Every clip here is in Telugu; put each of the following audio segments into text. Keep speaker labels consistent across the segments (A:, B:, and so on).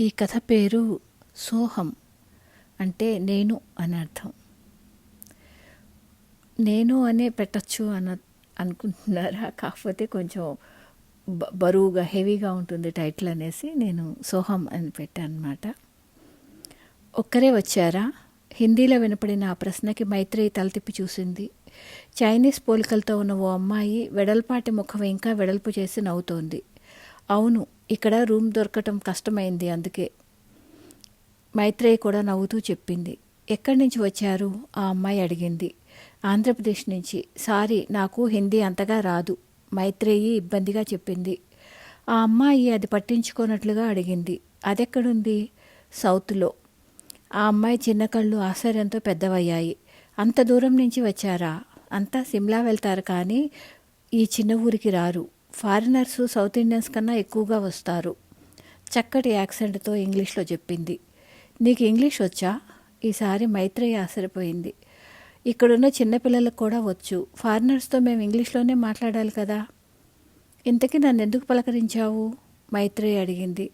A: ఈ కథ పేరు సోహం అంటే నేను అని అర్థం. నేను అనే పెట్టచ్చు అన్న అనుకుంటున్నారా? కాకపోతే కొంచెం బ- బరువుగా హెవీగా ఉంటుంది టైటిల్ అనేసి నేను సోహం అని పెట్టాను అనమాట ఒక్కరే వచ్చారా? హిందీలో వినపడిన ఆ ప్రశ్నకి మైత్రేయి తల తిప్పి చూసింది. చైనీస్ పోలికలతో ఉన్న ఓ అమ్మాయి వెడల్పాటి ముఖం ఇంకా వెడల్పు చేసి నవ్వుతోంది. అవును ఇక్కడ రూమ్ దొరకటం కష్టమైంది అందుకే. మైత్రేయి కూడా నవ్వుతూ చెప్పింది. ఎక్కడి నుంచి వచ్చారు? ఆ అమ్మాయి అడిగింది. ఆంధ్రప్రదేశ్ నుంచి. సారీ నాకు హిందీ అంతగా రాదు మైత్రేయి ఇబ్బందిగా చెప్పింది. ఆ అమ్మాయి అది పట్టించుకోనట్లుగా అడిగింది. అదెక్కడుంది? సౌత్లో. ఆ అమ్మాయి చిన్న కళ్ళు ఆశ్చర్యంతో పెద్దవయ్యాయి. అంత దూరం నుంచి వచ్చారా? అంతా సిమ్లా వెళ్తారు కానీ ఈ చిన్న ఊరికి రారు. ఫారినర్స్ సౌత్ ఇండియన్స్ కన్నా ఎక్కువగా వస్తారు. చక్కటి యాక్సెంట్తో ఇంగ్లీష్లో చెప్పింది. నీకు ఇంగ్లీష్ వచ్చా? ఈసారి మైత్రేయి ఆశ్చర్యపోయింది. ఇక్కడున్న చిన్నపిల్లలకు కూడా వచ్చు. ఫారినర్స్తో మేము ఇంగ్లీష్లోనే మాట్లాడాలి కదా. ఇంతకీ నన్ను ఎందుకు పలకరించావు? మైత్రేయి అడిగింది.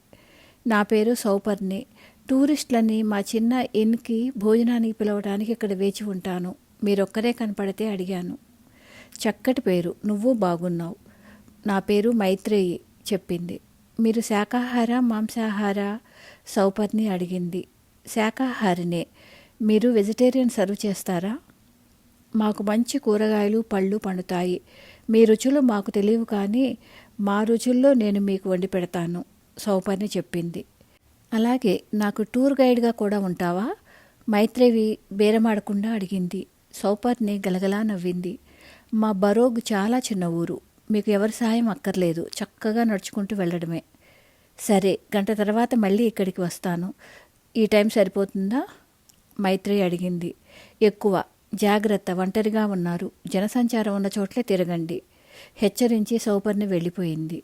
A: నా పేరు సౌపర్ణి. టూరిస్టులని మా చిన్న ఇన్కి భోజనానికి పిలవడానికి ఇక్కడ వేచి ఉంటాను. మీరొక్కరే కనపడితే అడిగాను. చక్కటి పేరు. నువ్వు బాగున్నావు. నా పేరు మైత్రేయి చెప్పింది. మీరు శాకాహార మాంసాహార సౌపర్ని అడిగింది. శాకాహారినే మీరు వెజిటేరియన్ సర్వ్ చేస్తారా? మాకు మంచి కూరగాయలు పళ్ళు పండుతాయి. మీ రుచులు మాకు తెలియవు కానీ మా రుచుల్లో నేను మీకు వండి పెడతాను సౌపర్ని చెప్పింది. అలాగే నాకు టూర్ గైడ్గా కూడా ఉంటావా? మైత్రేవి బేరమాడకుండా అడిగింది. సౌపర్ణి గలగలా నవ్వింది. మా బరోగ్ చాలా చిన్న ఊరు. మీకు ఎవరి సహాయం అక్కర్లేదు. చక్కగా నడుచుకుంటూ వెళ్ళడమే. సరే గంట తర్వాత మళ్ళీ ఇక్కడికి వస్తాను. ఈ టైం సరిపోతుందా? మైత్రి అడిగింది. ఎక్కువ. జాగ్రత్త ఒంటరిగా ఉన్నారు. జనసంచారం ఉన్న చోట్లే తిరగండి. హెచ్చరించి సౌపర్ణి వెళ్ళిపోయింది.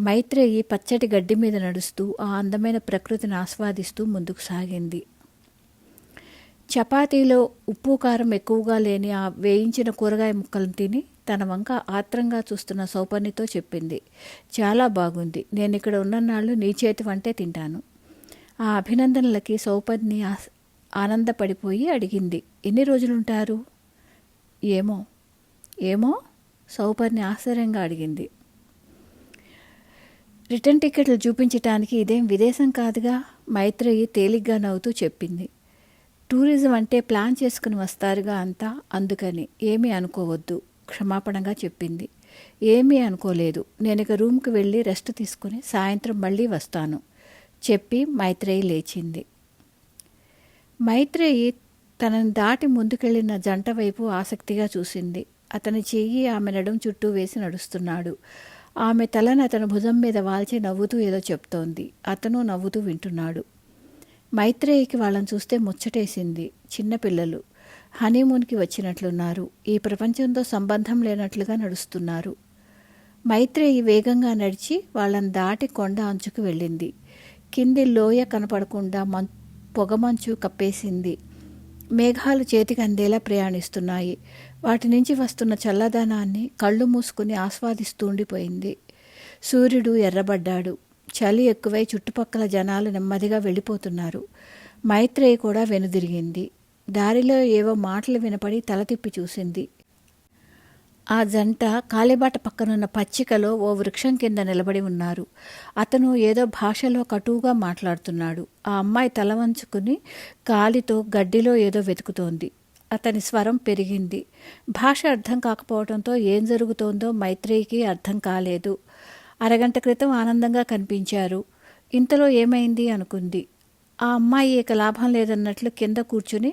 A: మైత్రేయి పచ్చటి గడ్డి మీద నడుస్తూ ఆ అందమైన ప్రకృతిని ఆస్వాదిస్తూ ముందుకు సాగింది. చపాతీలో ఉప్పు కారం ఎక్కువగా లేని ఆ వేయించిన కూరగాయ ముక్కలను తిని తన వంక ఆత్రంగా చూస్తున్న సౌపర్ణితో చెప్పింది. చాలా బాగుంది. నేను ఇక్కడ ఉన్ననాళ్ళు నీ చేతి వంటే తింటాను. ఆ అభినందనలకి సౌపర్ణి ఆస్- ఆనందపడిపోయి అడిగింది. ఎన్ని రోజులుంటారు? ఏమో. ఏమో? సౌపర్ణి ఆశ్చర్యంగా అడిగింది. రిటర్న్ టికెట్లు చూపించటానికి ఇదేం విదేశం కాదుగా? మైత్రేయి తేలిగ్గా నవ్వుతూ చెప్పింది. టూరిజం అంటే ప్లాన్ చేసుకుని వస్తారుగా అంతా అందుకని. ఏమీ అనుకోవద్దు. క్షమాపణగా చెప్పింది. ఏమీ అనుకోలేదు. నేను ఇక రూమ్కి వెళ్ళి రెస్ట్ తీసుకుని సాయంత్రం మళ్ళీ వస్తాను చెప్పి మైత్రేయి లేచింది. మైత్రేయి తనని దాటి ముందుకెళ్ళిన జంట వైపు ఆసక్తిగా చూసింది. అతని చెయ్యి ఆమె నడుం చుట్టూ వేసి నడుస్తున్నాడు. ఆమె తలని అతని భుజం మీద వాల్చి నవ్వుతూ ఏదో చెప్తోంది. అతను నవ్వుతూ వింటున్నాడు. మైత్రేయికి వాళ్ళని చూస్తే ముచ్చటేసింది. చిన్నపిల్లలు హనీమూన్కి వచ్చినట్లున్నారు. ఈ ప్రపంచంతో సంబంధం లేనట్లుగా నడుస్తున్నారు. మైత్రేయి వేగంగా నడిచి వాళ్ళని దాటి కొండ అంచుకు వెళ్ళింది. కింది లోయ కనపడకుండా మం పొగమంచు కప్పేసింది. మేఘాలు చేతికి అందేలా ప్రయాణిస్తున్నాయి. వాటి నుంచి వస్తున్న చల్లదనాన్ని కళ్ళు మూసుకుని ఆస్వాదిస్తూ ఉండిపోయింది. సూర్యుడు ఎర్రబడ్డాడు. చలి ఎక్కువై చుట్టుపక్కల జనాలు నెమ్మదిగా వెళ్ళిపోతున్నారు. మైత్రేయి కూడా వెనుదిరిగింది. దారిలో ఏవో మాటలు వినపడి తల తిప్పి చూసింది. ఆ జంట కాలిబాట పక్కనున్న పచ్చికలో ఓ వృక్షం కింద నిలబడి ఉన్నారు. అతను ఏదో భాషలో కటువుగా మాట్లాడుతున్నాడు. ఆ అమ్మాయి తల వంచుకుని కాలితో గడ్డిలో ఏదో వెతుకుతోంది. అతని స్వరం పెరిగింది. భాష అర్థం కాకపోవడంతో ఏం జరుగుతోందో మైత్రేయికి అర్థం కాలేదు. అరగంట క్రితం ఆనందంగా కనిపించారు. ఇంతలో ఏమైంది అనుకుంది. ఆ అమ్మాయి ఇక లాభం లేదన్నట్లు కింద కూర్చుని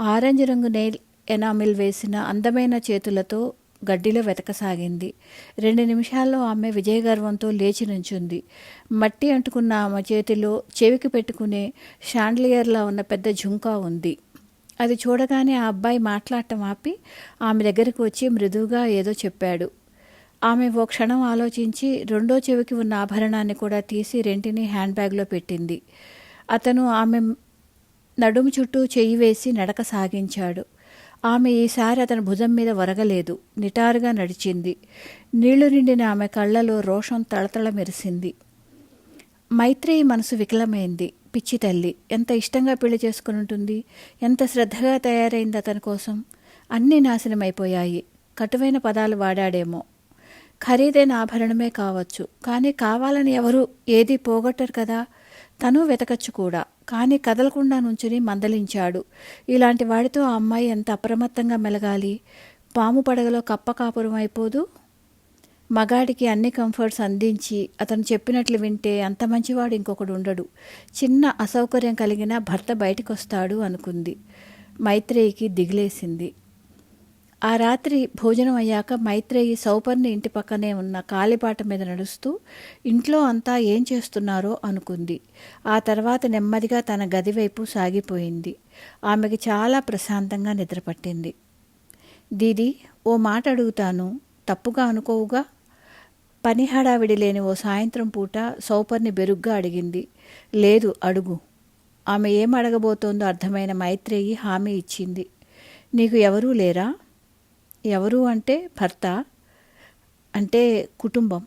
A: ఆరెంజ్ రంగు నెయిల్ ఎనామిల్ వేసిన అందమైన చేతులతో గడ్డిలో వెతకసాగింది. రెండు నిమిషాల్లో ఆమె విజయగర్వంతో లేచి నుంచుంది. మట్టి అంటుకున్న ఆమె చేతిలో చెవికి పెట్టుకునే షాండ్లియర్లా ఉన్న పెద్ద ఝుంకా ఉంది. అది చూడగానే ఆ అబ్బాయి మాట్లాడటం ఆపి ఆమె దగ్గరికి వచ్చి మృదువుగా ఏదో చెప్పాడు. ఆమె ఓ క్షణం ఆలోచించి రెండో చెవికి ఉన్న ఆభరణాన్ని కూడా తీసి రెంటిని హ్యాండ్ బ్యాగ్లో పెట్టింది. అతను ఆమె నడుము చుట్టూ చెయ్యి వేసి నడక సాగించాడు. ఆమె ఈసారి అతని భుజం మీద వరగలేదు నిటారుగా నడిచింది. నీళ్ళు నిండిన ఆమె కళ్ళలో రోషం తళతళ మెరిసింది. మైత్రేయి మనసు వికలమైంది. పిచ్చి తల్లి ఎంత ఇష్టంగా పెళ్ళి చేసుకుని ఉంటుంది? ఎంత శ్రద్ధగా తయారైంది అతని కోసం? అన్నీ నాశనమైపోయాయి. కటువైన పదాలు వాడాడేమో. ఖరీదైన ఆభరణమే కావచ్చు. కానీ కావాలని ఎవరు ఏది పోగొట్టరు కదా. తను వెతకచ్చు కూడా కానీ కదలకుండా నుంచుని మందలించాడు. ఇలాంటి వాడితో ఆ అమ్మాయి ఎంత అప్రమత్తంగా మెలగాలి? పాము పడగలో కప్ప కాపురం అయిపోదు? మగాడికి అన్ని కంఫర్ట్స్ అందించి అతను చెప్పినట్లు వింటే అంత మంచివాడు ఇంకొకడు ఉండడు. చిన్న అసౌకర్యం కలిగిన భర్త బయటకొస్తాడు అనుకుంది. మైత్రేయికి దిగిలేసింది. ఆ రాత్రి భోజనం అయ్యాక మైత్రేయి సౌపర్ణి ఇంటి పక్కనే ఉన్న కాలిబాట మీద నడుస్తూ ఇంట్లో అంతా ఏం చేస్తున్నారో? అనుకుంది. ఆ తర్వాత నెమ్మదిగా తన గది వైపు సాగిపోయింది. ఆమెకి చాలా ప్రశాంతంగా నిద్రపట్టింది. దీది ఓ మాట అడుగుతాను. తప్పుగా అనుకోవుగా? పని హడావిడి లేని ఓ సాయంత్రం పూట సౌపర్ని బెరుగ్గా అడిగింది. లేదు అడుగు. ఆమె ఏం అడగబోతోందో అర్థమైన మైత్రేయి హామీ ఇచ్చింది. నీకు ఎవరూ లేరా? ఎవరు అంటే భర్త అంటే కుటుంబం.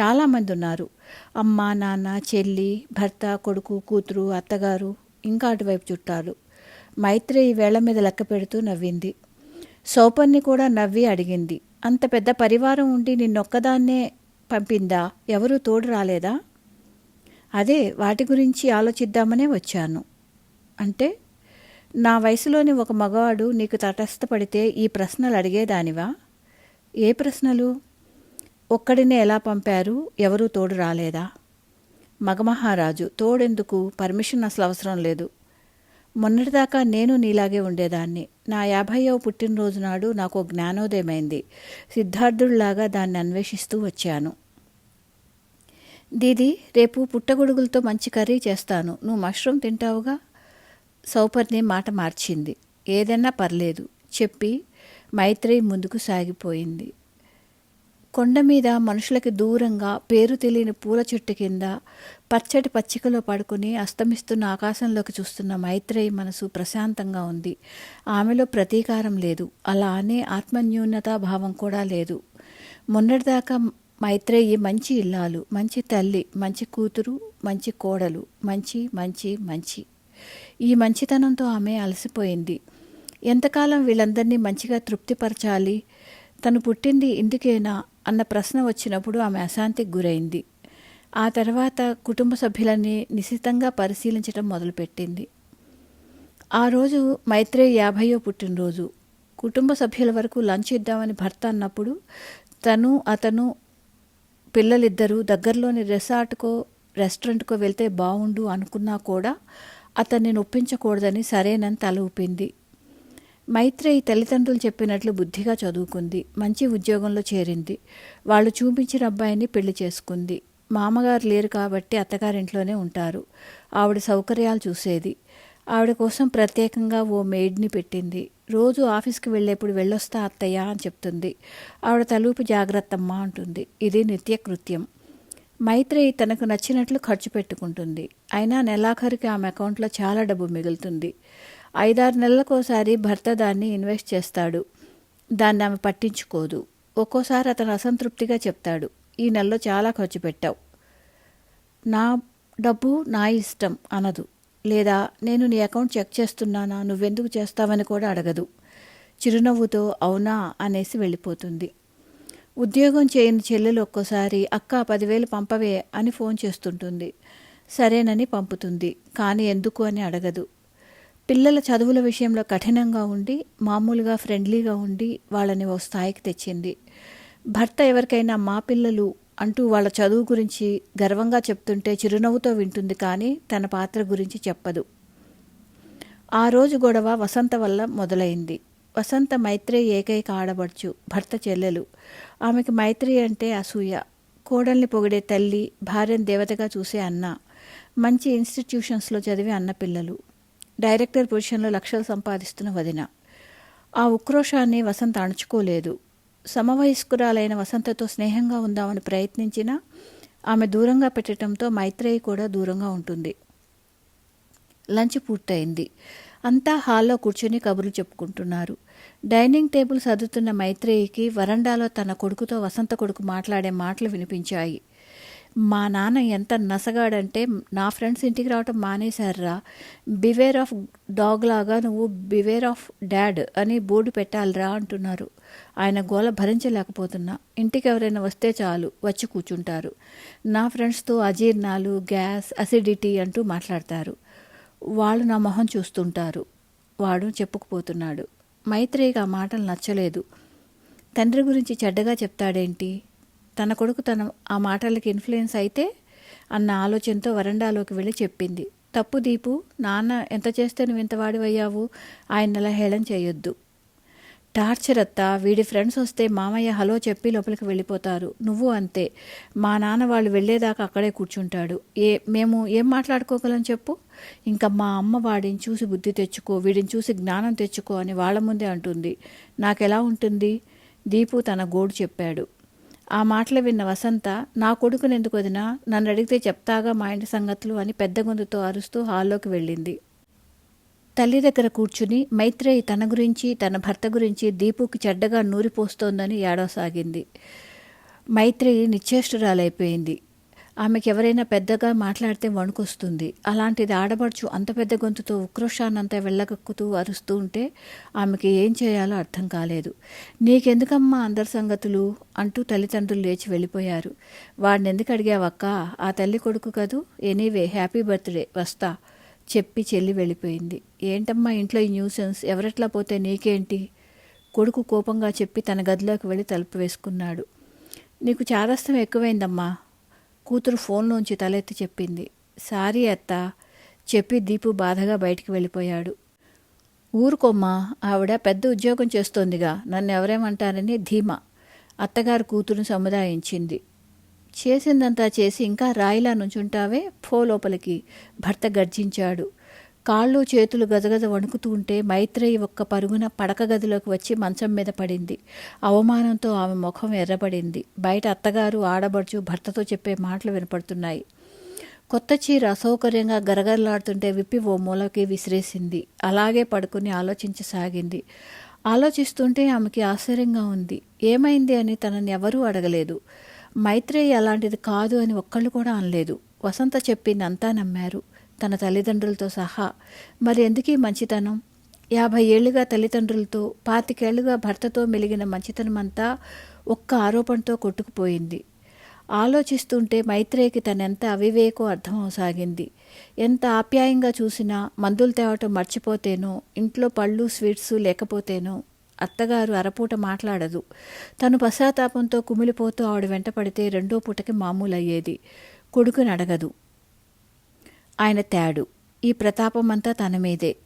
A: చాలామంది ఉన్నారు. అమ్మ నాన్న చెల్లి భర్త కొడుకు కూతురు అత్తగారు ఇంకా అటువైపు చుట్టాలు. మైత్రి ఈ వేళ్ళ మీద లెక్క పెడుతూ నవ్వింది. సోపర్ని కూడా నవ్వి అడిగింది. అంత పెద్ద పరివారం ఉండి నిన్నొక్కదాన్నే పంపిందా? ఎవరూ తోడు రాలేదా? అదే వాటి గురించి ఆలోచిద్దామనే వచ్చాను. అంటే నా వయసులోని ఒక మగవాడు నీకు తటస్థపడితే ఈ ప్రశ్నలు అడిగేదానివా? ఏ ప్రశ్నలు? ఒక్కడినే ఎలా పంపారు? ఎవరూ తోడు రాలేదా? మగమహారాజు తోడెందుకు? పర్మిషన్ అసలు అవసరం లేదు. మొన్నటిదాకా నేను నీలాగే ఉండేదాన్ని. నా యాభైవ పుట్టినరోజు నాడు నాకు జ్ఞానోదయమైంది. సిద్ధార్థుడిలాగా దాన్ని అన్వేషిస్తూ వచ్చాను. దీది రేపు పుట్టగొడుగులతో మంచి కర్రీ చేస్తాను. నువ్వు మష్రూమ్ తింటావుగా? సౌపర్ని మాట మార్చింది. ఏదన్నా పర్లేదు చెప్పి మైత్రేయి ముందుకు సాగిపోయింది. కొండ మీద మనుషులకి దూరంగా పేరు తెలియని పూల చెట్టు కింద పచ్చటి పచ్చికలో పడుకుని అస్తమిస్తున్న ఆకాశంలోకి చూస్తున్న మైత్రేయి మనసు ప్రశాంతంగా ఉంది. ఆమెలో ప్రతీకారం లేదు. అలా అనే ఆత్మన్యూనతా భావం కూడా లేదు. మొన్నటిదాకా మైత్రేయి మంచి ఇల్లాలు మంచి తల్లి మంచి కూతురు మంచి కోడలు మంచి మంచి మంచి ఈ మంచితనంతో ఆమె అలసిపోయింది. ఎంతకాలం వీళ్ళందరినీ మంచిగా తృప్తిపరచాలి? తను పుట్టింది ఇందుకేనా? అన్న ప్రశ్న వచ్చినప్పుడు ఆమె అశాంతికి గురైంది. ఆ తర్వాత కుటుంబ సభ్యులని నిశితంగా పరిశీలించడం మొదలుపెట్టింది. ఆ రోజు మైత్రేయ యాభయో పుట్టినరోజు. కుటుంబ సభ్యుల వరకు లంచ్ ఇద్దామని భర్త అన్నప్పుడు తను అతను పిల్లలిద్దరూ దగ్గరలోని రిసార్ట్కో రెస్టారెంట్కో వెళ్తే బాగుండు అనుకున్నా కూడా అతన్ని నొప్పించకూడదని సరేనని తల ఊపింది. మైత్రేయి తల్లిదండ్రులు చెప్పినట్లు బుద్ధిగా చదువుకుంది. మంచి ఉద్యోగంలో చేరింది. వాళ్ళు చూపించిన అబ్బాయిని పెళ్ళి చేసుకుంది. మామగారు లేరు కాబట్టి అత్తగారింట్లోనే ఉంటారు. ఆవిడ సౌకర్యాలు చూసేది. ఆవిడ కోసం ప్రత్యేకంగా ఓ మేడ్ని పెట్టింది. రోజు ఆఫీస్కి వెళ్ళేప్పుడు వెళ్ళొస్తా అత్తయ్య అని చెప్తుంది. ఆవిడ తలూపు జాగ్రత్తమ్మ అంటుంది. ఇది నిత్యకృత్యం. మైత్రేయి తనకు నచ్చినట్లు ఖర్చు పెట్టుకుంటుంది. అయినా నెలాఖరికి ఆమె అకౌంట్లో చాలా డబ్బు మిగులుతుంది. ఐదారు నెలలకోసారి భర్త దాన్ని ఇన్వెస్ట్ చేస్తాడు. దాన్ని ఆమె పట్టించుకోదు. ఒక్కోసారి అతను అసంతృప్తిగా చెప్తాడు. ఈ నెలలో చాలా ఖర్చు పెట్టావు. నా డబ్బు నా ఇష్టం అనదు. లేదా నేను నీ అకౌంట్ చెక్ చేస్తున్నానా? నువ్వెందుకు చేస్తావని కూడా అడగదు. చిరునవ్వుతో అవునా అనేసి వెళ్ళిపోతుంది. ఉద్యోగం చేయని చెల్లెలు ఒక్కోసారి అక్క పదివేలు పంపవే అని ఫోన్ చేస్తుంటుంది. సరేనని పంపుతుంది. కానీ ఎందుకు అని అడగదు. పిల్లల చదువుల విషయంలో కఠినంగా ఉండి మామూలుగా ఫ్రెండ్లీగా ఉండి వాళ్ళని ఓ స్థాయికి తెచ్చింది. భర్త ఎవరికైనా మా పిల్లలు అంటూ వాళ్ళ చదువు గురించి గర్వంగా చెప్తుంటే చిరునవ్వుతో వింటుంది కానీ తన పాత్ర గురించి చెప్పదు. ఆ రోజు గొడవ వసంత వల్ల మొదలైంది. వసంత మైత్రేయి ఏకైక ఆడబడుచు భర్త చెల్లెలు. ఆమెకి మైత్రి అంటే అసూయ. కోడల్ని పొగిడే తల్లి భార్యను దేవతగా చూసే అన్న. మంచి ఇన్స్టిట్యూషన్స్లో చదివే అన్న పిల్లలు. డైరెక్టర్ పొజిషన్లో లక్షలు సంపాదిస్తున్న వదిన. ఆ ఉక్రోషాన్ని వసంత అణుచుకోలేదు. సమవయస్కురాలైన వసంతతో స్నేహంగా ఉందామని ప్రయత్నించినా ఆమె దూరంగా పెట్టడంతో మైత్రేయి కూడా దూరంగా ఉంటుంది. లంచ్ పూర్తయింది. అంతా హాల్లో కూర్చొని కబుర్లు చెప్పుకుంటున్నారు. డైనింగ్ టేబుల్ సర్దుతున్న మైత్రేయికి వరండాలో తన కొడుకుతో వసంత కొడుకు మాట్లాడే మాటలు వినిపించాయి. మా నాన్న ఎంత నసగాడంటే నా ఫ్రెండ్స్ ఇంటికి రావటం మానేశారా బివేర్ ఆఫ్ డాగ్ లాగా నువ్వు బివేర్ ఆఫ్ డాడ్ అని బోర్డు పెట్టాలిరా అంటున్నారు. ఆయన గోల భరించలేకపోతున్నా. ఇంటికి ఎవరైనా వస్తే చాలు వచ్చి కూర్చుంటారు. నా ఫ్రెండ్స్తో అజీర్ణాలు గ్యాస్ అసిడిటీ అంటూ మాట్లాడతారు. వాళ్ళు నా మొహం చూస్తుంటారు. వాడు చెప్పుకుపోతున్నాడు. మైత్రేయికి ఆ మాటలు నచ్చలేదు. తండ్రి గురించి చెడ్డగా చెప్తాడేంటి? తన కొడుకు తన ఆ మాటలకి ఇన్ఫ్లుయెన్స్ అయితే అన్న ఆలోచనతో వరండాలోకి వెళ్ళి చెప్పింది. తప్పు దీపు నాన్న ఎంత చేస్తే నువ్వు ఇంత వాడివయ్యావు? ఆయన అలా హేళన చేయొద్దు. టార్చర్ అత్త వీడి ఫ్రెండ్స్ వస్తే మామయ్య హలో చెప్పి లోపలికి వెళ్ళిపోతారు. నువ్వు అంతే. మా నాన్న వాళ్ళు వెళ్ళేదాకా అక్కడే కూర్చుంటాడు. ఏ మేము ఏం మాట్లాడుకోగలం చెప్పు? ఇంకా మా అమ్మ వాడిని చూసి బుద్ధి తెచ్చుకో వీడిని చూసి జ్ఞానం తెచ్చుకో అని వాళ్ళ ముందే అంటుంది. నాకెలా ఉంటుంది? దీపు తన గోడు చెప్పాడు. ఆ మాటలు విన్న వసంత నా కొడుకుని ఎందుకు వదినా? నన్ను అడిగితే చెప్తాగా మా ఇంటి సంగతులు అని పెద్ద గొంతుతో అరుస్తూ హాల్లోకి వెళ్ళింది. తల్లి దగ్గర కూర్చుని మైత్రేయి తన గురించి తన భర్త గురించి దీపుకి చెడ్డగా నూరిపోస్తోందని ఏడవసాగింది. మైత్రేయి నిశ్చేష్టురాలైపోయింది. ఆమెకి ఎవరైనా పెద్దగా మాట్లాడితే వణుకొస్తుంది. అలాంటిది ఆడబడుచు అంత పెద్ద గొంతుతో ఉక్రోషాన్నంతా వెళ్ళగక్కుతూ అరుస్తూ ఉంటే ఆమెకి ఏం చేయాలో అర్థం కాలేదు. నీకెందుకమ్మా అందరి సంగతులు? అంటూ తల్లిదండ్రులు లేచి వెళ్ళిపోయారు. వాడిని ఎందుకు అడిగావక్క? ఆ తల్లి కొడుకు కదూ? Anyway happy birthday. వస్తా. చెప్పి చెల్లి వెళ్ళిపోయింది. ఏంటమ్మా ఇంట్లో ఈ న్యూసెన్స్? ఎవరెట్లా పోతే నీకేంటి? కొడుకు కోపంగా చెప్పి తన గదిలోకి వెళ్ళి తలుపు వేసుకున్నాడు. నీకు చాదస్తం ఎక్కువైందమ్మా కూతురు ఫోన్లోంచి తలెత్తి చెప్పింది. సారీ అత్త చెప్పి దీపు బాధగా బయటికి వెళ్ళిపోయాడు. ఊరుకోమ్మా ఆవిడ పెద్ద ఉద్యోగం చేస్తోందిగా నన్ను ఎవరేమంటారని ధీమా అత్తగారు కూతురుని సముదాయించింది. చేసిందంతా చేసి ఇంకా రాయిలా నుంచుంటావే? ఫో లోపలికి. భర్త గర్జించాడు. కాళ్ళు చేతులు గజగజ వణుకుతూ ఉంటే మైత్రేయి ఒక్క పరుగున పడక గదిలోకి వచ్చి మంచం మీద పడింది. అవమానంతో ఆమె ముఖం ఎర్రబడింది. బయట అత్తగారు ఆడబడుచు భర్తతో చెప్పే మాటలు వినపడుతున్నాయి. కొత్త చీర అసౌకర్యంగా గరగరలాడుతుంటే విప్పి ఓ మూలకి విసిరేసింది. అలాగే పడుకుని ఆలోచించసాగింది. ఆలోచిస్తుంటే ఆమెకి ఆశ్చర్యంగా ఉంది. ఏమైంది అని తనని ఎవరూ అడగలేదు. మైత్రేయి అలాంటిది కాదు అని ఒక్కళ్ళు కూడా అనలేదు. వసంత చెప్పింది అంతా నమ్మారు. తన తల్లిదండ్రులతో సహా. మరి ఎందుకీ మంచితనం? యాభై ఏళ్ళుగా తల్లిదండ్రులతో పాతికేళ్ళుగా భర్తతో మెలిగిన మంచితనమంతా ఒక్క ఆరోపణతో కొట్టుకుపోయింది. ఆలోచిస్తుంటే మైత్రేయికి తనెంత అవివేకో అర్థమవసాగింది ఎంత ఆప్యాయంగా చూసినా మందులు తేవటం మర్చిపోతేనో ఇంట్లో పళ్ళు స్వీట్స్ లేకపోతేనో అత్తగారు అరపూట మాట్లాడదు. తను పశ్చాత్తాపంతో కుమిలిపోతూ ఆవిడ వెంట పడితే రెండో పూటకి మామూలు అయ్యేది కొడుకుని అడగదు. ఆయన తేడు. ఈ ప్రతాపం అంతా తన మీదే.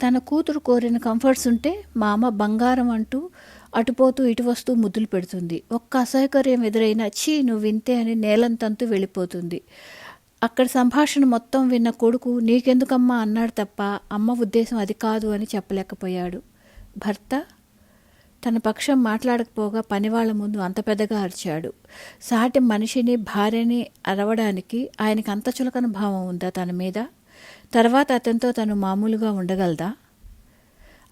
A: తన కూతురు కోరిన కంఫర్ట్స్ ఉంటే మా అమ్మ బంగారం అంటూ అటుపోతూ ఇటు వస్తూ ముద్దులు పెడుతుంది. ఒక్క అసౌకర్యం ఎదురైనా చీ నువ్వు వింతే అని నేలంతంతు వెళ్ళిపోతుంది. అక్కడ సంభాషణ మొత్తం విన్న కొడుకు నీకెందుకమ్మా? అన్నాడు తప్ప అమ్మ ఉద్దేశం అది కాదు అని చెప్పలేకపోయాడు. భర్త తన పక్షం మాట్లాడకపోగా పనివాళ్ళ ముందు అంత పెద్దగా అరిచాడు. సాటి మనిషిని భార్యని అరవడానికి ఆయనకి అంత చులకన భావం ఉందా తన మీద? తర్వాత అతనితో తను మామూలుగా ఉండగలదా?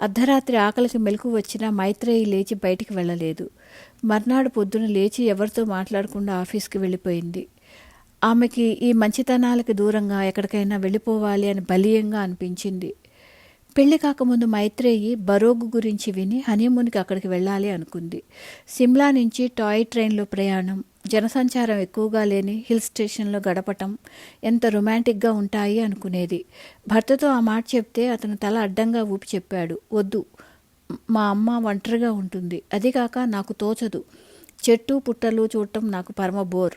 A: అర్ధరాత్రి ఆకలికి మెలకు వచ్చినా మైత్రేయి లేచి బయటికి వెళ్ళలేదు. మర్నాడు పొద్దున లేచి ఎవరితో మాట్లాడకుండా ఆఫీస్కి వెళ్ళిపోయింది. ఆమెకి ఈ మంచితనాలకి దూరంగా ఎక్కడికైనా వెళ్ళిపోవాలి అని బలీయంగా అనిపించింది. పెళ్ళి కాకముందు మైత్రేయి బరోగు గురించి విని హనీమూన్కి అక్కడికి వెళ్ళాలి అనుకుంది. సిమ్లా నుంచి టాయ్ ట్రైన్లో ప్రయాణం. జనసంచారం ఎక్కువగా లేని హిల్ స్టేషన్లో గడపటం ఎంత రొమాంటిక్గా ఉంటాయి అనుకునేది. భర్తతో ఆ మాట చెప్తే అతను తల అడ్డంగా ఊపి చెప్పాడు. వద్దు మా అమ్మ ఒంటరిగా ఉంటుంది. అదిగాక నాకు తోచదు. చెట్టు పుట్టలు చూడటం నాకు పరమ బోర్.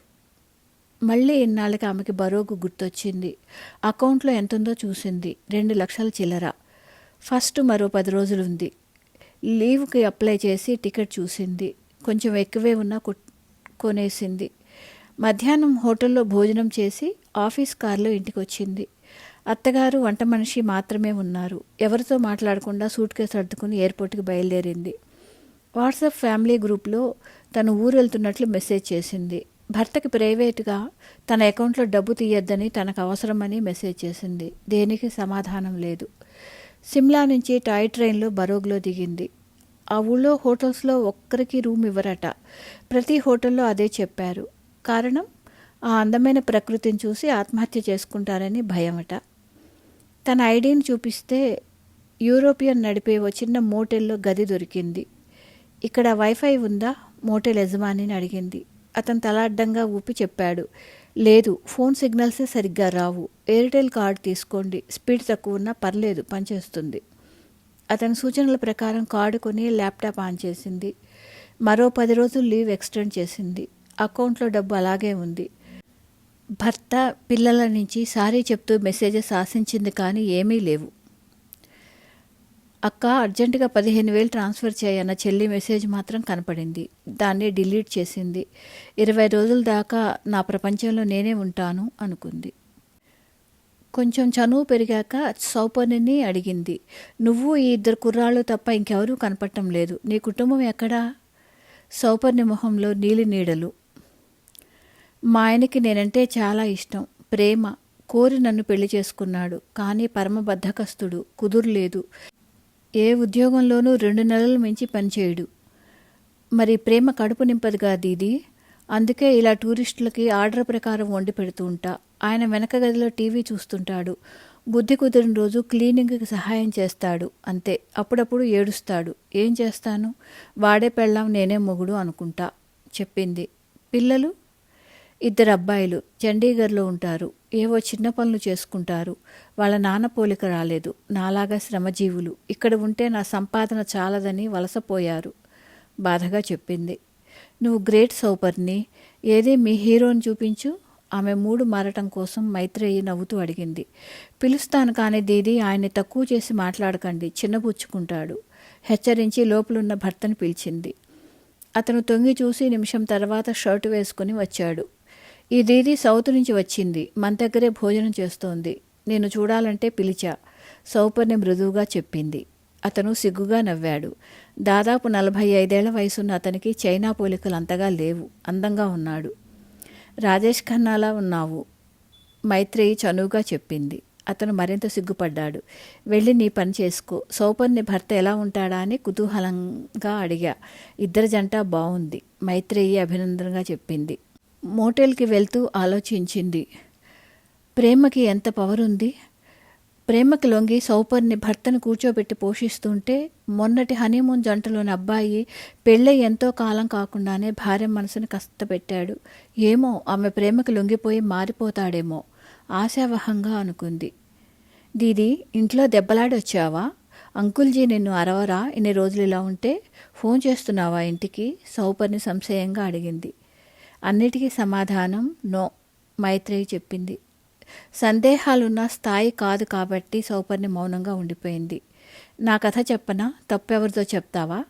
A: మళ్ళీ ఇన్నాళ్ళకి ఆమెకి బరోగు గుర్తొచ్చింది. అకౌంట్లో ఎంతుందో చూసింది. రెండు లక్షల చిల్లర. ఫస్ట్ మరో పది రోజులు ఉంది లీవ్కి అప్లై చేసి టికెట్ చూసింది. కొంచెం ఎక్కువే ఉన్నా కొనేసింది. మధ్యాహ్నం హోటల్లో భోజనం చేసి ఆఫీస్ కారులో ఇంటికి వచ్చింది అత్తగారు వంట మనిషి మాత్రమే ఉన్నారు. ఎవరితో మాట్లాడకుండా సూట్ కేసు సర్దుకుని ఎయిర్పోర్ట్కి బయలుదేరింది. వాట్సాప్ ఫ్యామిలీ గ్రూప్లో తను ఊరు వెళ్తున్నట్లు మెసేజ్ చేసింది. భర్తకి ప్రైవేట్గా తన అకౌంట్లో డబ్బు తీయొద్దని తనకు అవసరమని మెసేజ్ చేసింది. దేనికి? సమాధానం లేదు. సిమ్లా నుంచి టాయ్ ట్రైన్లో బరోగ్లో దిగింది. ఆ ఊళ్ళో హోటల్స్లో ఒక్కరికి రూమ్ ఇవ్వరట. ప్రతి హోటల్లో అదే చెప్పారు. కారణం? ఆ అందమైన ప్రకృతిని చూసి ఆత్మహత్య చేసుకుంటారని భయమట. తన ఐడిని చూపిస్తే యూరోపియన్ నడిపే ఓ చిన్న మోటెల్లో గది దొరికింది. ఇక్కడ వైఫై ఉందా? మోటెల్ యజమానిని అడిగింది. అతను తల అడ్డంగా ఊపి చెప్పాడు. లేదు ఫోన్ సిగ్నల్సే సరిగ్గా రావు. ఎయిర్టెల్ కార్డ్ తీసుకోండి. స్పీడ్ తక్కువ ఉన్నా పర్లేదు పనిచేస్తుంది. అతని సూచనల ప్రకారం కార్డు కొని ల్యాప్టాప్ ఆన్ చేసింది. మరో పది రోజులు లీవ్ ఎక్స్టెండ్ చేసింది. అకౌంట్లో డబ్బు అలాగే ఉంది. భర్త పిల్లల నుంచి సారీ చెప్తూ మెసేజెస్ ఆశించింది కానీ ఏమీ లేవు. అక్క అర్జెంటుగా పదిహేను వేలు ట్రాన్స్ఫర్ చేయన్న చెల్లి మెసేజ్ మాత్రం కనపడింది. దాన్ని డిలీట్ చేసింది. ఇరవై రోజుల దాకా నా ప్రపంచంలో నేనే ఉంటాను అనుకుంది. కొంచెం చనువు పెరిగాక సౌపర్ణిని అడిగింది. నువ్వు ఈ ఇద్దరు కుర్రాళ్ళు తప్ప ఇంకెవరూ కనపడటం లేదు. నీ కుటుంబం ఎక్కడా? సౌపర్ణి మొహంలో నీలి నీడలు. మా ఆయనకి నేనంటే చాలా ఇష్టం. ప్రేమ. కోరి నన్ను పెళ్ళి చేసుకున్నాడు. కానీ పరమ బద్ధకస్తుడు కుదురులేదు ఏ ఉద్యోగంలోనూ రెండు నెలలు మించి పనిచేయడు. మరి ప్రేమ కడుపు నింపదుగా దీది. అందుకే ఇలా టూరిస్టులకి ఆర్డర్ ప్రకారం వండి పెడుతూ ఉంటా. ఆయన వెనక గదిలో టీవీ చూస్తుంటాడు. బుద్ధి కుదిరిన రోజు క్లీనింగ్కి సహాయం చేస్తాడు. అంతే. అప్పుడప్పుడు ఏడుస్తాడు. ఏం చేస్తాను? వాడే పెళ్ళాం నేనే మొగుడు అనుకుంటా. చెప్పింది. పిల్లలు? ఇద్దరు అబ్బాయిలు చండీగఢ్లో ఉంటారు. ఏవో చిన్న పనులు చేసుకుంటారు. వాళ్ళ నాన్న పోలిక రాలేదు. నాలాగా శ్రమజీవులు. ఇక్కడ ఉంటే నా సంపాదన చాలదని వలసపోయారు. బాధగా చెప్పింది. నువ్వు గ్రేట్ సౌపర్ని ఏది మీ హీరోని చూపించు? ఆమె మూడు మారటం కోసం మైత్రేయి నవ్వుతూ అడిగింది. పిలుస్తాను కానీ దీది ఆయన్ని తక్కువ చేసి మాట్లాడకండి. చిన్నపుచ్చుకుంటాడు హెచ్చరించి లోపలున్న భర్తను పిలిచింది. అతను తొంగి చూసి నిమిషం తర్వాత షర్టు వేసుకుని వచ్చాడు. ఈ దీది సౌత్ నుంచి వచ్చింది. మన దగ్గరే భోజనం చేస్తోంది. నేను చూడాలంటే పిలిచా. సౌపర్ణి మృదువుగా చెప్పింది. అతను సిగ్గుగా నవ్వాడు. దాదాపు నలభై ఐదేళ్ళ వయసున్న అతనికి చైనా పోలికలు అంతగా లేవు. అందంగా ఉన్నాడు. రాజేష్ ఖన్నాలా ఉన్నావు. మైత్రేయి చనువుగా చెప్పింది. అతను మరింత సిగ్గుపడ్డాడు. వెళ్ళి నీ పని చేసుకో. సౌపర్ణి భర్త ఎలా ఉంటాడా అని కుతూహలంగా అడిగా. ఇద్దరి జంట బాగుంది మైత్రేయి అభినందనగా చెప్పింది. మోటెల్కి వెళ్తూ ఆలోచించింది. ప్రేమకి ఎంత పవర్ ఉంది? ప్రేమకి లొంగి సౌపర్ని భర్తను కూర్చోబెట్టి పోషిస్తుంటే మొన్నటి హనీమూన్ జంటలోని అబ్బాయి పెళ్ళై ఎంతో కాలం కాకుండానే భార్య మనసుని కష్టపెట్టాడు. ఏమో ఆమె ప్రేమకి లొంగిపోయి మారిపోతాడేమో ఆశావహంగా అనుకుంది. దీది ఇంట్లో దెబ్బలాడొచ్చావా? అంకుల్జీ నిన్ను అరవరా? ఇన్ని రోజులు ఇలా ఉంటే ఫోన్ చేస్తున్నావా ఇంటికి? సౌపర్ని సంశయంగా అడిగింది. అన్నిటికీ సమాధానం నో మైత్రేయి చెప్పింది. సందేహాలున్న స్థాయి కాదు కాబట్టి సౌపర్ణి మౌనంగా ఉండిపోయింది. నా కథ చెప్పనా? తప్పెవరితో చెప్తావా?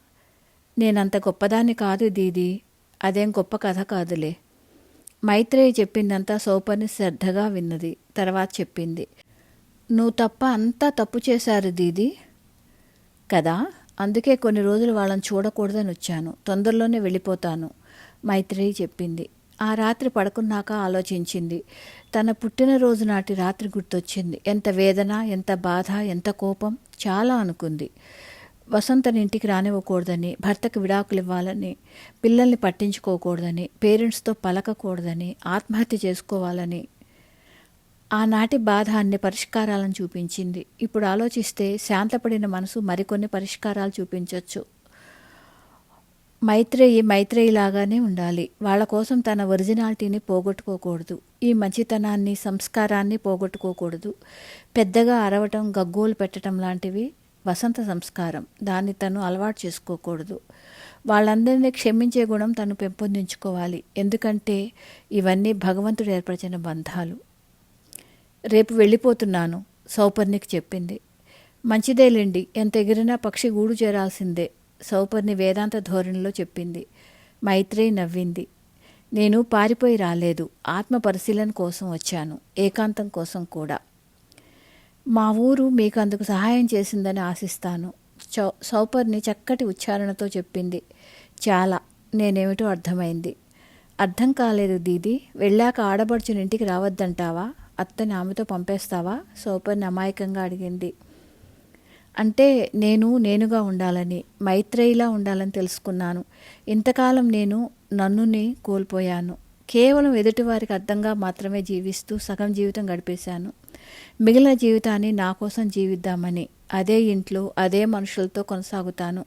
A: నేనంత గొప్పదాన్ని కాదు దీది అదేం గొప్ప కథ కాదులే. మైత్రేయి చెప్పిందంతా సౌపర్ణి శ్రద్ధగా విన్నది తర్వాత చెప్పింది. నువ్వు తప్ప అంతా తప్పు చేశారు దీది? కదా అందుకే కొన్ని రోజులు వాళ్ళని చూడకూడదని వచ్చాను తొందరలోనే వెళ్ళిపోతాను. మైత్రేయి చెప్పింది. ఆ రాత్రి పడుకున్నాక ఆలోచించింది. తన పుట్టినరోజు నాటి రాత్రి గుర్తొచ్చింది. ఎంత వేదన ఎంత బాధ ఎంత కోపం? చాలా అనుకుంది. వసంతని ఇంటికి రానివ్వకూడదని భర్తకు విడాకులు ఇవ్వాలని పిల్లల్ని పట్టించుకోకూడదని పేరెంట్స్తో పలకకూడదని ఆత్మహత్య చేసుకోవాలని. ఆనాటి బాధ అన్ని పరిష్కారాలను చూపించింది. ఇప్పుడు ఆలోచిస్తే శాంతపడిన మనసు మరికొన్ని పరిష్కారాలు చూపించవచ్చు మైత్రేయి మైత్రేయిలాగానే ఉండాలి. వాళ్ళ కోసం తన ఒరిజినాలిటీని పోగొట్టుకోకూడదు. ఈ మంచితనాన్ని సంస్కారాన్ని పోగొట్టుకోకూడదు. పెద్దగా అరవటం గగ్గోలు పెట్టడం లాంటివి వసంత సంస్కారం. దాన్ని తను అలవాటు చేసుకోకూడదు. వాళ్ళందరినీ క్షమించే గుణం తను పెంపొందించుకోవాలి. ఎందుకంటే ఇవన్నీ భగవంతుడు ఏర్పరిచిన బంధాలు. రేపు వెళ్ళిపోతున్నాను సౌపర్ణికి చెప్పింది. మంచిదేలేండి ఎంత ఎగిరినా పక్షి గూడు చేరాల్సిందే. సౌపర్ణి వేదాంత ధోరణిలో చెప్పింది. మైత్రేయి నవ్వింది. నేను పారిపోయి రాలేదు. ఆత్మ పరిశీలన కోసం వచ్చాను. ఏకాంతం కోసం కూడా. మా ఊరు మీకు అందుకు సహాయం చేసిందని ఆశిస్తాను. చౌ సౌపర్ని చక్కటి ఉచ్చారణతో చెప్పింది. చాలా. నేనేమిటో అర్థమైంది. అర్థం కాలేదు దీది. వెళ్ళాక ఆడబడుచుని ఇంటికి రావద్దంటావా? అత్తని ఆమెతో పంపేస్తావా? సౌపర్ని అమాయకంగా అడిగింది. అంటే నేను నేనుగా ఉండాలని మైత్రేయిలా ఉండాలని తెలుసుకున్నాను. ఇంతకాలం నేను నన్నుని కోల్పోయాను. కేవలం ఎదుటివారికి అర్థంగా మాత్రమే జీవిస్తూ సగం జీవితం గడిపేశాను. మిగిలిన జీవితాన్ని నా కోసం జీవిద్దామని అదే ఇంట్లో అదే మనుషులతో కొనసాగుతాను.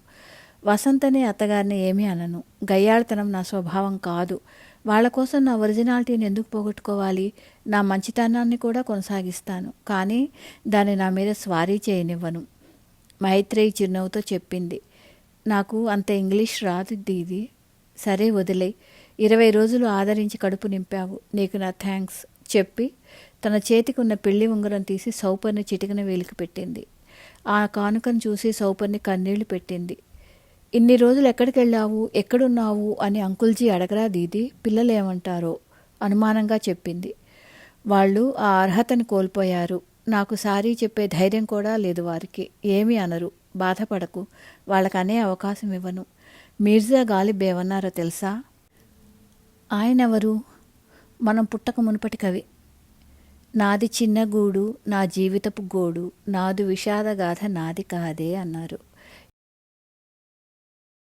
A: వసంతనే అత్తగారిని ఏమీ అనను. గయ్యాడతనం నా స్వభావం కాదు. వాళ్ళ కోసం నా ఒరిజినాలిటీని ఎందుకు పోగొట్టుకోవాలి? నా మంచితనాన్ని కూడా కొనసాగిస్తాను. కానీ దాన్ని నా మీద స్వారీ చేయనివ్వను. మైత్రేయి చిరునవ్వుతో చెప్పింది. నాకు అంత ఇంగ్లీష్ రాదు దీది సరే వదిలే. ఇరవై రోజులు ఆదరించి కడుపు నింపావు. నీకు నా థ్యాంక్స్. చెప్పి తన చేతికి ఉన్న పెళ్ళి ఉంగరం తీసి సౌపర్ని చిటికన వేలికి పెట్టింది. ఆ కానుకను చూసి సౌపర్ని కన్నీళ్ళు పెట్టింది. ఇన్ని రోజులు ఎక్కడికి వెళ్ళావు ఎక్కడున్నావు? అని అంకుల్జీ అడగరా దీది పిల్లలేమంటారో? అనుమానంగా చెప్పింది. వాళ్ళు ఆ అర్హతని కోల్పోయారు. నాకు సారీ చెప్పే ధైర్యం కూడా లేదు వారికి. ఏమీ అనరు. బాధపడకు. వాళ్ళకనే అనే అవకాశం ఇవ్వను. మీర్జా గాలిబ్ ఏమన్నారో తెలుసా? ఆయన ఎవరు మనం పుట్టక మునుపటి కవి. నాది చిన్న గూడు నా జీవితపు గోడు నాదు విషాదగాథ నాది కాదే అన్నారు.